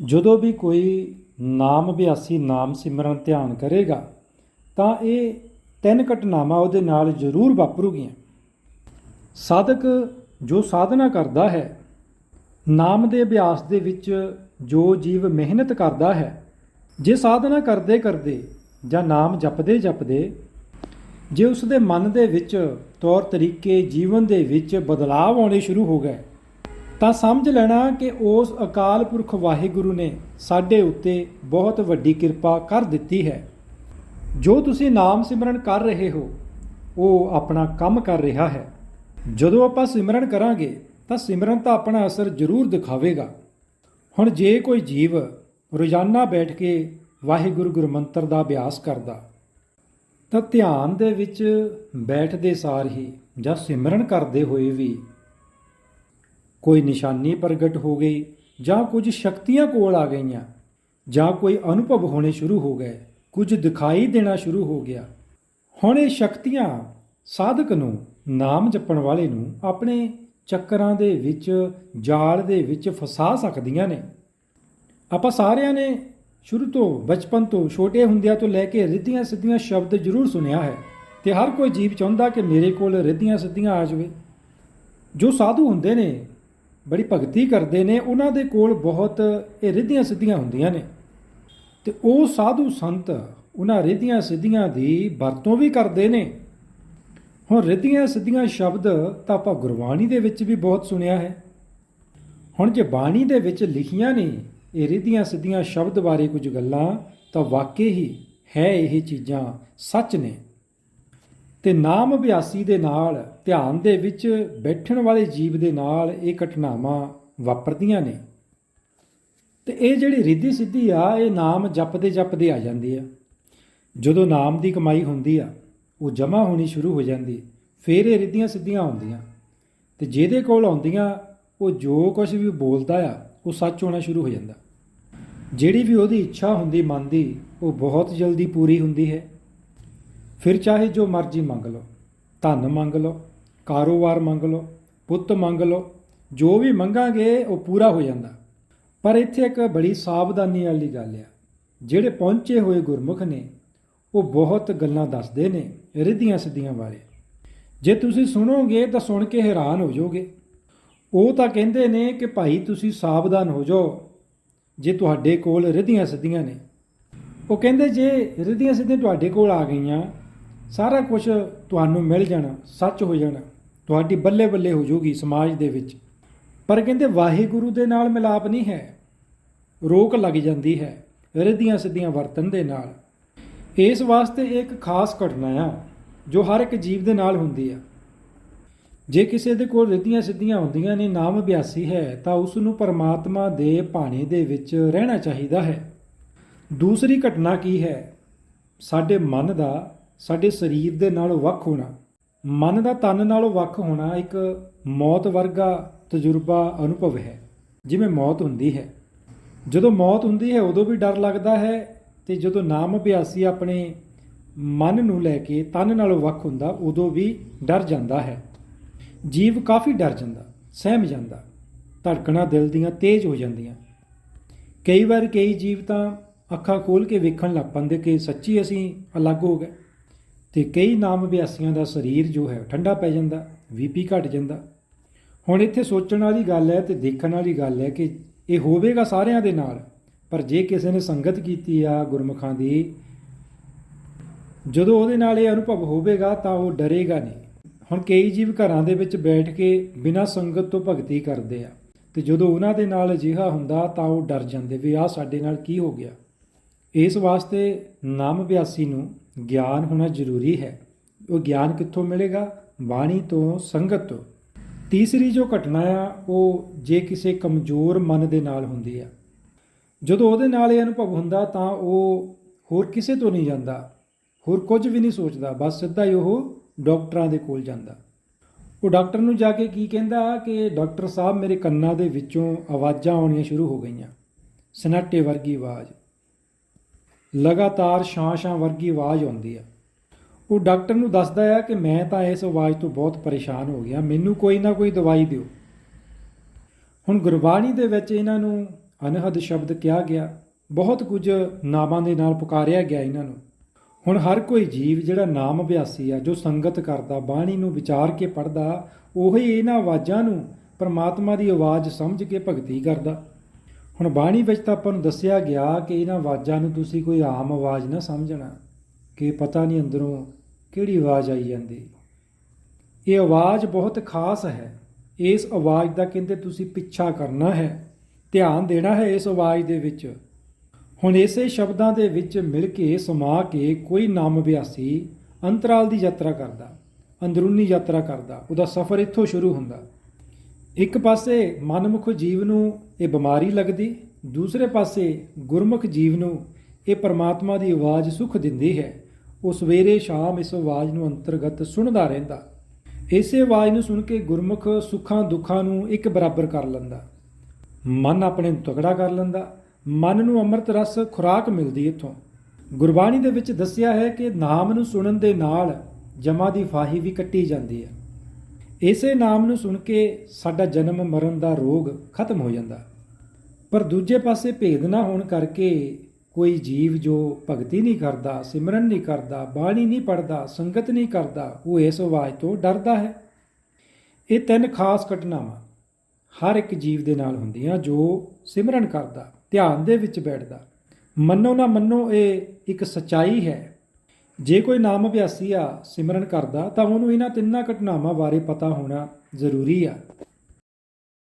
ਜਦੋਂ ਵੀ ਕੋਈ ਨਾਮ ਅਭਿਆਸੀ ਨਾਮ ਸਿਮਰਨ ਧਿਆਨ ਕਰੇਗਾ, ਤਾਂ ਇਹ ਤਿੰਨ ਘਟਨਾਵਾਂ ਉਹਦੇ ਨਾਲ ਜ਼ਰੂਰ ਵਾਪਰੂਗੀਆਂ। ਸਾਧਕ ਜੋ ਸਾਧਨਾ ਕਰਦਾ ਹੈ, ਨਾਮ ਦੇ ਅਭਿਆਸ ਦੇ ਵਿੱਚ ਜੋ ਜੀਵ ਮਿਹਨਤ ਕਰਦਾ ਹੈ, ਜੇ ਸਾਧਨਾ ਕਰਦੇ ਕਰਦੇ ਜਾਂ ਨਾਮ ਜਪਦੇ ਜਪਦੇ, ਜੇ ਉਸ ਦੇ ਮਨ ਦੇ ਵਿੱਚ ਤੌਰ ਤਰੀਕੇ ਜੀਵਨ ਦੇ ਵਿੱਚ ਬਦਲਾਅ ਆਉਣੇ ਸ਼ੁਰੂ ਹੋ ਗਏ ਤਾਂ ਸਮਝ ਲੈਣਾ ਕਿ ਉਸ ਅਕਾਲ ਪੁਰਖ ਵਾਹਿਗੁਰੂ ਨੇ ਸਾਡੇ ਉੱਤੇ ਬਹੁਤ ਵੱਡੀ ਕਿਰਪਾ ਕਰ ਦਿੱਤੀ ਹੈ। ਜੋ ਤੁਸੀਂ ਨਾਮ ਸਿਮਰਨ ਕਰ ਰਹੇ ਹੋ, ਉਹ ਆਪਣਾ ਕੰਮ ਕਰ ਰਿਹਾ ਹੈ। ਜਦੋਂ ਆਪਾਂ ਸਿਮਰਨ ਕਰਾਂਗੇ, ਤਾਂ ਸਿਮਰਨ ਤਾਂ ਆਪਣਾ ਅਸਰ ਜ਼ਰੂਰ ਦਿਖਾਵੇਗਾ। ਹੁਣ ਜੇ ਕੋਈ ਜੀਵ ਰੋਜ਼ਾਨਾ ਬੈਠ ਕੇ ਵਾਹਿਗੁਰੂ ਗੁਰਮੰਤਰ ਦਾ ਅਭਿਆਸ ਕਰਦਾ, ਤਾਂ ਧਿਆਨ ਦੇ ਵਿੱਚ ਬੈਠਦੇ ਸਾਰ ਹੀ ਜਾਂ ਸਿਮਰਨ ਕਰਦੇ ਹੋਏ ਵੀ ਕੋਈ ਨਿਸ਼ਾਨੀ ਪ੍ਰਗਟ ਹੋ ਗਈ ਜਾਂ ਕੁਝ ਸ਼ਕਤੀਆਂ ਕੋਲ ਆ ਗਈਆਂ, ਜਾਂ ਕੋਈ ਅਨੁਭਵ ਹੋਣੇ ਸ਼ੁਰੂ ਹੋ ਗਏ, ਕੁਝ ਦਿਖਾਈ ਦੇਣਾ ਸ਼ੁਰੂ ਹੋ ਗਿਆ। ਹੁਣ ਇਹ ਸ਼ਕਤੀਆਂ ਸਾਧਕ ਨੂੰ, ਨਾਮ ਜਪਣ ਵਾਲੇ ਨੂੰ ਆਪਣੇ ਚੱਕਰਾਂ ਦੇ ਵਿੱਚ, ਜਾਲ ਦੇ ਵਿੱਚ ਫਸਾ ਸਕਦੀਆਂ ਨੇ। ਆਪਾਂ ਸਾਰਿਆਂ ਨੇ ਸ਼ੁਰੂ ਤੋਂ ਬਚਪਨ ਤੋਂ ਛੋਟੇ ਹੁੰਦਿਆਂ ਤੋਂ ਲੈ ਕੇ ਰਿੱਧੀਆਂ ਸਿੱਧੀਆਂ ਸ਼ਬਦ ਜ਼ਰੂਰ ਸੁਨਿਆ ਹੈ ਤੇ ਹਰ ਕੋਈ ਜੀਵ ਚਾਹੁੰਦਾ ਕਿ ਮੇਰੇ ਕੋਲ ਰਿੱਧੀਆਂ ਸਿੱਧੀਆਂ ਆ ਜਾਵੇ। ਜੋ ਸਾਧੂ ਹੁੰਦੇ ਨੇ ਬੜੀ ਭਗਤੀ ਕਰਦੇ ਨੇ, ਉਹਨਾਂ ਦੇ ਕੋਲ ਬਹੁਤ ਇਹ ਰਿੱਧੀਆਂ ਸਿੱਧੀਆਂ ਹੁੰਦੀਆਂ ਨੇ। ਤੇ ਉਹ ਸਾਧੂ ਸੰਤ ਉਹਨਾਂ ਰਿੱਧੀਆਂ ਸਿੱਧੀਆਂ ਦੀ ਵਰਤੋਂ ਵੀ ਕਰਦੇ ਨੇ। ਹੁਣ ਰਿੱਧੀਆਂ ਸਿੱਧੀਆਂ ਸ਼ਬਦ ਤਾਂ ਆਪਾਂ ਗੁਰਬਾਣੀ ਦੇ ਵਿੱਚ ਵੀ ਬਹੁਤ ਸੁਣਿਆ ਹੈ। ਹੁਣ ਜੇ ਬਾਣੀ ਦੇ ਵਿੱਚ ਲਿਖੀਆਂ ਨੇ ਇਹ ਰਿੱਧੀਆਂ ਸਿੱਧੀਆਂ ਸ਼ਬਦ ਬਾਰੇ ਕੁਝ ਗੱਲਾਂ, ਤਾਂ ਵਾਕਈ ਹੀ ਹੈ ਇਹ ਚੀਜ਼ਾਂ ਸੱਚ ਨੇ। ਤੇ ਨਾਮ ਅਭਿਆਸੀ ਦੇ ਨਾਲ, ਧਿਆਨ ਦੇ ਵਿੱਚ ਬੈਠਣ ਵਾਲੇ ਜੀਵ ਦੇ ਨਾਲ ਇਹ ਘਟਨਾਵਾਂ ਵਾਪਰਦੀਆਂ ਨੇ। ਤੇ ਇਹ ਜਿਹੜੀ ਰਿੱਧੀ ਸਿੱਧੀ ਆ, ਇਹ ਨਾਮ ਜਪਦੇ ਜਪਦੇ ਆ ਜਾਂਦੀ ਆ। ਜਦੋਂ ਨਾਮ ਦੀ ਕਮਾਈ ਹੁੰਦੀ ਆ, ਉਹ ਜਮਾ ਹੋਣੀ ਸ਼ੁਰੂ ਹੋ ਜਾਂਦੀ, ਫਿਰ ਇਹ ਰਿੱਧੀਆਂ ਸਿੱਧੀਆਂ ਆਉਂਦੀਆਂ। ਤੇ ਜਿਹਦੇ ਕੋਲ ਆਉਂਦੀਆਂ, ਉਹ ਜੋ ਕੁਝ ਵੀ ਬੋਲਦਾ ਆ, ਉਹ ਸੱਚ ਹੋਣਾ ਸ਼ੁਰੂ ਹੋ ਜਾਂਦਾ। ਜਿਹੜੀ ਵੀ ਉਹਦੀ ਇੱਛਾ ਹੁੰਦੀ, ਮਨ ਦੀ, ਉਹ ਬਹੁਤ ਜਲਦੀ ਪੂਰੀ ਹੁੰਦੀ ਹੈ। ਫਿਰ ਚਾਹੇ ਜੋ ਮਰਜ਼ੀ ਮੰਗ ਲਓ, ਧਨ ਮੰਗ ਲਓ, ਕਾਰੋਬਾਰ ਮੰਗ ਲਓ, ਪੁੱਤ ਮੰਗ ਲਓ, ਜੋ ਵੀ ਮੰਗਾਂਗੇ ਉਹ ਪੂਰਾ ਹੋ ਜਾਂਦਾ। ਪਰ ਇੱਥੇ ਇੱਕ ਬੜੀ ਸਾਵਧਾਨੀ ਵਾਲੀ ਗੱਲ ਆ, ਜਿਹੜੇ ਪਹੁੰਚੇ ਹੋਏ ਗੁਰਮੁਖ ਨੇ, ਉਹ ਬਹੁਤ ਗੱਲਾਂ ਦੱਸਦੇ ਨੇ ਰਿੱਧੀਆਂ ਸਿੱਧੀਆਂ ਬਾਰੇ। ਜੇ ਤੁਸੀਂ ਸੁਣੋਗੇ ਤਾਂ ਸੁਣ ਕੇ ਹੈਰਾਨ ਹੋ ਜਾਓਗੇ। ਉਹ ਤਾਂ ਕਹਿੰਦੇ ਨੇ ਕਿ ਭਾਈ ਤੁਸੀਂ ਸਾਵਧਾਨ ਹੋ ਜਾਓ, ਜੇ ਤੁਹਾਡੇ ਕੋਲ ਰਿੱਧੀਆਂ ਸਿੱਧੀਆਂ ਨੇ। ਉਹ ਕਹਿੰਦੇ ਜੇ ਰਿੱਧੀਆਂ ਸਿੱਧੀਆਂ ਤੁਹਾਡੇ ਕੋਲ ਆ ਗਈਆਂ ਸਾਰਾ ਕੁਝ ਤੁਹਾਨੂੰ ਮਿਲ ਜਾਣਾ, ਸੱਚ ਹੋ ਜਾਣਾ। ਤੁਹਾਡੀ ਬੱਲੇ ਬੱਲੇ ਹੋ ਜਾਊਗੀ ਸਮਾਜ ਦੇ ਵਿੱਚ। ਪਰ ਕਹਿੰਦੇ ਵਾਹਿਗੁਰੂ ਦੇ ਨਾਲ ਮਿਲਾਪ ਨਹੀਂ ਹੈ। ਰੋਕ ਲੱਗ ਜਾਂਦੀ ਹੈ, ਰਿਧੀਆਂ ਸਿੱਧੀਆਂ ਵਰਤਨ ਦੇ ਨਾਲ। ਇਸ ਵਾਸਤੇ ਇਹ ਇੱਕ ਖਾਸ ਘਟਨਾ ਆ, ਜੋ ਹਰ ਇੱਕ ਜੀਵ ਦੇ ਨਾਲ ਹੁੰਦੀ ਆ। ਜੇ ਕਿਸੇ ਦੇ ਕੋਲ ਰਿੱਧੀਆਂ ਸਿੱਧੀਆਂ ਹੁੰਦੀਆਂ ਨੇ, ਨਾਮ ਅਭਿਆਸੀ ਹੈ, ਤਾਂ ਉਸ ਨੂੰ ਪਰਮਾਤਮਾ ਦੇ ਭਾਣੇ ਦੇ ਵਿੱਚ ਰਹਿਣਾ ਚਾਹੀਦਾ ਹੈ। ਦੂਸਰੀ ਘਟਨਾ ਕੀ ਹੈ? ਸਾਡੇ ਮਨ ਦਾ ਸਾਡੇ ਸਰੀਰ ਦੇ ਨਾਲੋਂ ਵੱਖ ਹੋਣਾ। ਮਨ ਦਾ ਤਨ ਨਾਲੋਂ ਵੱਖ ਹੋਣਾ ਇੱਕ ਮੌਤ ਵਰਗਾ ਤਜਰਬਾ, ਅਨੁਭਵ ਹੈ। ਜਿਵੇਂ ਮੌਤ ਹੁੰਦੀ ਹੈ। ਜਦੋਂ ਮੌਤ ਹੁੰਦੀ ਹੈ, ਉਦੋਂ ਵੀ ਡਰ ਲੱਗਦਾ ਹੈ ਤੇ ਜਦੋਂ ਨਾਮ ਅਭਿਆਸੀ ਆਪਣੇ ਮਨ ਨੂੰ ਲੈ ਕੇ ਤਨ ਨਾਲੋਂ ਵੱਖ ਹੁੰਦਾ, ਉਦੋਂ ਵੀ ਡਰ ਜਾਂਦਾ ਹੈ। ਜੀਵ ਕਾਫੀ ਡਰ ਜਾਂਦਾ, ਸਹਿਮ ਜਾਂਦਾ, ਧੜਕਣਾਂ ਦਿਲ ਦੀਆਂ ਤੇਜ਼ ਹੋ ਜਾਂਦੀਆਂ। ਕਈ ਵਾਰ ਕਈ ਜੀਵ ਤਾਂ ਅੱਖਾਂ ਖੋਲ ਕੇ ਵੇਖਣ ਲੱਗ ਪੈਂਦੇ ਕਿ ਸੱਚੀ ਅਸੀਂ ਅਲੱਗ ਹੋ ਗਏ। ਤੇ ਕਈ ਨਾਮ ਅਭਿਆਸੀਆਂ ਦਾ ਸਰੀਰ ਜੋ ਹੈ ਠੰਡਾ ਪੈ ਜਾਂਦਾ ਵੀਪੀ ਘਟ ਜਾਂਦਾ। ਹੁਣ ਇੱਥੇ ਸੋਚਣ ਵਾਲੀ ਗੱਲ ਹੈ ਤੇ ਦੇਖਣ ਵਾਲੀ ਗੱਲ ਹੈ ਕਿ ਇਹ ਹੋਵੇਗਾ ਸਾਰਿਆਂ ਦੇ ਨਾਲ, ਪਰ ਜੇ ਕਿਸੇ ਨੇ ਸੰਗਤ ਕੀਤੀ ਆ ਗੁਰਮੁਖਾਂ ਦੀ, ਜਦੋਂ ਉਹਦੇ ਨਾਲ ਇਹ ਅਨੁਭਵ ਹੋਵੇਗਾ ਤਾਂ ਉਹ ਡਰੇਗਾ ਨਹੀਂ। ਹੁਣ ਕਈ ਜੀਵ ਘਰਾਂ ਦੇ ਵਿੱਚ ਬੈਠ ਕੇ ਬਿਨਾਂ ਸੰਗਤ ਤੋਂ ਭਗਤੀ ਕਰਦੇ ਆ, ਤੇ ਜਦੋਂ ਉਹਨਾਂ ਦੇ ਨਾਲ ਅਜਿਹਾ ਹੁੰਦਾ ਤਾਂ ਉਹ ਡਰ ਜਾਂਦੇ ਵੀ ਆਹ ਸਾਡੇ ਨਾਲ ਕੀ ਹੋ ਗਿਆ। ਇਸ ਵਾਸਤੇ ਨਾਮ ਅਭਿਆਸੀ ਨੂੰ ਗਿਆਨ ਹੋਣਾ ਜ਼ਰੂਰੀ ਹੈ। ਉਹ ਗਿਆਨ ਕਿੱਥੋਂ ਮਿਲੇਗਾ? ਬਾਣੀ ਤੋਂ, ਸੰਗਤ ਤੋਂ। ਤੀਸਰੀ ਜੋ ਘਟਨਾ ਆ, ਉਹ ਜੇ ਕਿਸੇ ਕਮਜ਼ੋਰ ਮਨ ਦੇ ਨਾਲ ਹੁੰਦੀ ਆ। ਜਦੋਂ ਉਹਦੇ ਨਾਲ ਇਹ ਅਨੁਭਵ ਹੁੰਦਾ, ਤਾਂ ਉਹ ਹੋਰ ਕਿਸੇ ਤੋਂ ਨਹੀਂ ਜਾਂਦਾ। ਹੋਰ ਕੁਝ ਵੀ ਨਹੀਂ ਸੋਚਦਾ। ਬਸ ਸਿੱਧਾ ਹੀ ਉਹ ਡਾਕਟਰਾਂ ਦੇ ਕੋਲ ਜਾਂਦਾ। ਉਹ ਡਾਕਟਰ ਨੂੰ ਜਾ ਕੇ ਕੀ ਕਹਿੰਦਾ ਕਿ, ਡਾਕਟਰ ਸਾਹਿਬ, ਮੇਰੇ ਕੰਨਾਂ ਦੇ ਵਿੱਚੋਂ ਆਵਾਜ਼ਾਂ ਆਉਣੀਆਂ ਸ਼ੁਰੂ ਹੋ ਗਈਆਂ। ਸਨਾਟੇ ਵਰਗੀ ਆਵਾਜ਼। ਲਗਾਤਾਰ ਛਾਂ-ਛਾਂ ਵਰਗੀ ਆਵਾਜ਼ ਆਉਂਦੀ ਆ। ਉਹ ਡਾਕਟਰ ਨੂੰ ਦੱਸਦਾ ਆ ਕਿ ਮੈਂ ਤਾਂ ਇਸ ਆਵਾਜ਼ ਤੋਂ ਬਹੁਤ ਪਰੇਸ਼ਾਨ ਹੋ ਗਿਆ। ਮੈਨੂੰ ਕੋਈ ਨਾ ਕੋਈ ਦਵਾਈ ਦਿਓ। ਹੁਣ ਗੁਰਬਾਣੀ ਦੇ ਵਿੱਚ ਇਹਨਾਂ ਨੂੰ ਅਨਹਦ ਸ਼ਬਦ ਕਿਹਾ ਗਿਆ। ਬਹੁਤ ਕੁਝ ਨਾਮਾਂ ਦੇ ਨਾਲ ਪੁਕਾਰਿਆ ਗਿਆ ਇਹਨਾਂ ਨੂੰ। ਹੁਣ ਹਰ ਕੋਈ ਜੀਵ ਜਿਹੜਾ ਨਾਮ ਅਭਿਆਸੀ ਆ, ਜੋ ਸੰਗਤ ਕਰਦਾ, ਬਾਣੀ ਨੂੰ ਵਿਚਾਰ ਕੇ ਪੜਦਾ ਉਹੀ ਇਹਨਾਂ ਆਵਾਜ਼ਾਂ ਨੂੰ ਪਰਮਾਤਮਾ ਦੀ ਆਵਾਜ਼ ਸਮਝ ਕੇ ਭਗਤੀ ਕਰਦਾ। ਹੁਣ ਬਾਣੀ ਵਿੱਚ ਤਾਂ ਆਪਾਂ ਨੂੰ ਦੱਸਿਆ ਗਿਆ ਕਿ ਇਹਨਾਂ ਆਵਾਜ਼ਾਂ ਨੂੰ ਤੁਸੀਂ ਕੋਈ ਆਮ ਆਵਾਜ਼ ਨਾ ਸਮਝਣਾ, ਕਿ ਪਤਾ ਨਹੀਂ ਅੰਦਰੋਂ ਕਿਹੜੀ ਆਵਾਜ਼ ਆਈ ਜਾਂਦੀ। ਇਹ ਆਵਾਜ਼ ਬਹੁਤ ਖਾਸ ਹੈ। ਇਸ ਆਵਾਜ਼ ਦਾ ਕਹਿੰਦੇ ਤੁਸੀਂ ਪਿੱਛਾ ਕਰਨਾ ਹੈ, ਧਿਆਨ ਦੇਣਾ ਹੈ ਇਸ ਆਵਾਜ਼ ਦੇ ਵਿੱਚ। ਹੁਣ ਇਸੇ ਸ਼ਬਦਾਂ ਦੇ ਵਿੱਚ ਮਿਲ ਕੇ ਸਮਾ ਕੇ ਕੋਈ ਨਾਮ ਅਭਿਆਸੀ ਅੰਤਰਾਲ ਦੀ ਯਾਤਰਾ ਕਰਦਾ, ਅੰਦਰੂਨੀ ਯਾਤਰਾ ਕਰਦਾ, ਉਹਦਾ ਸਫ਼ਰ ਇੱਥੋਂ ਸ਼ੁਰੂ ਹੁੰਦਾ। ਇੱਕ ਪਾਸੇ ਮਨਮੁਖ ਜੀਵ ਨੂੰ ਇਹ ਬਿਮਾਰੀ ਲੱਗਦੀ, ਦੂਸਰੇ ਪਾਸੇ ਗੁਰਮੁਖ ਜੀਵ ਨੂੰ ਇਹ ਪਰਮਾਤਮਾ ਦੀ ਆਵਾਜ਼ ਸੁਖ ਦਿੰਦੀ ਹੈ। ਉਹ ਸਵੇਰੇ ਸ਼ਾਮ ਇਸ ਆਵਾਜ਼ ਨੂੰ ਅੰਤਰਗਤ ਸੁਣਦਾ ਰਹਿੰਦਾ। ਇਸੇ ਆਵਾਜ਼ ਨੂੰ ਸੁਣ ਕੇ ਗੁਰਮੁਖ ਸੁੱਖਾਂ ਦੁੱਖਾਂ ਨੂੰ ਇੱਕ ਬਰਾਬਰ ਕਰ ਲੈਂਦਾ। ਮਨ ਆਪਣੇ ਤਗੜਾ ਕਰ ਲੈਂਦਾ। ਮਨ ਨੂੰ ਅੰਮ੍ਰਿਤ ਰਸ ਖੁਰਾਕ ਮਿਲਦੀ ਇੱਥੋਂ। ਗੁਰਬਾਣੀ ਦੇ ਵਿੱਚ ਦੱਸਿਆ ਹੈ ਕਿ ਨਾਮ ਨੂੰ ਸੁਣਨ ਦੇ ਨਾਲ ਜਮਾ ਦੀ ਫਾਹੀ ਵੀ ਕੱਟੀ ਜਾਂਦੀ ਹੈ। ਇਸੇ ਨਾਮ ਨੂੰ ਸੁਣ ਕੇ ਸਾਡਾ ਜਨਮ ਮਰਨ ਦਾ ਰੋਗ ਖਤਮ ਹੋ ਜਾਂਦਾ। ਪਰ ਦੂਜੇ ਪਾਸੇ ਭੇਦ ਨਾ ਹੋਣ ਕਰਕੇ ਕੋਈ ਜੀਵ ਜੋ ਭਗਤੀ ਨਹੀਂ ਕਰਦਾ, ਸਿਮਰਨ ਨਹੀਂ ਕਰਦਾ, ਬਾਣੀ ਨਹੀਂ ਪੜਦਾ ਸੰਗਤ ਨਹੀਂ ਕਰਦਾ, ਉਹ ਇਸ ਆਵਾਜ਼ ਤੋਂ ਡਰਦਾ ਹੈ। ਇਹ ਤਿੰਨ ਖਾਸ ਘਟਨਾਵਾਂ ਹਰ ਇੱਕ ਜੀਵ ਦੇ ਨਾਲ ਹੁੰਦੀਆਂ ਜੋ ਸਿਮਰਨ ਕਰਦਾ, ਧਿਆਨ ਦੇ ਵਿੱਚ ਬੈਠਦਾ। ਮੰਨੋ ਨਾ ਮੰਨੋ, ਇਹ ਇੱਕ ਸਚਾਈ ਹੈ। ਜੇ ਕੋਈ ਨਾਮ ਅਭਿਆਸੀ ਆ ਸਿਮਰਨ ਕਰਦਾ ਤਾਂ ਉਹਨੂੰ ਇਹਨਾਂ ਤਿੰਨਾਂ ਘਟਨਾਵਾਂ ਬਾਰੇ ਪਤਾ ਹੋਣਾ ਜ਼ਰੂਰੀ ਆ।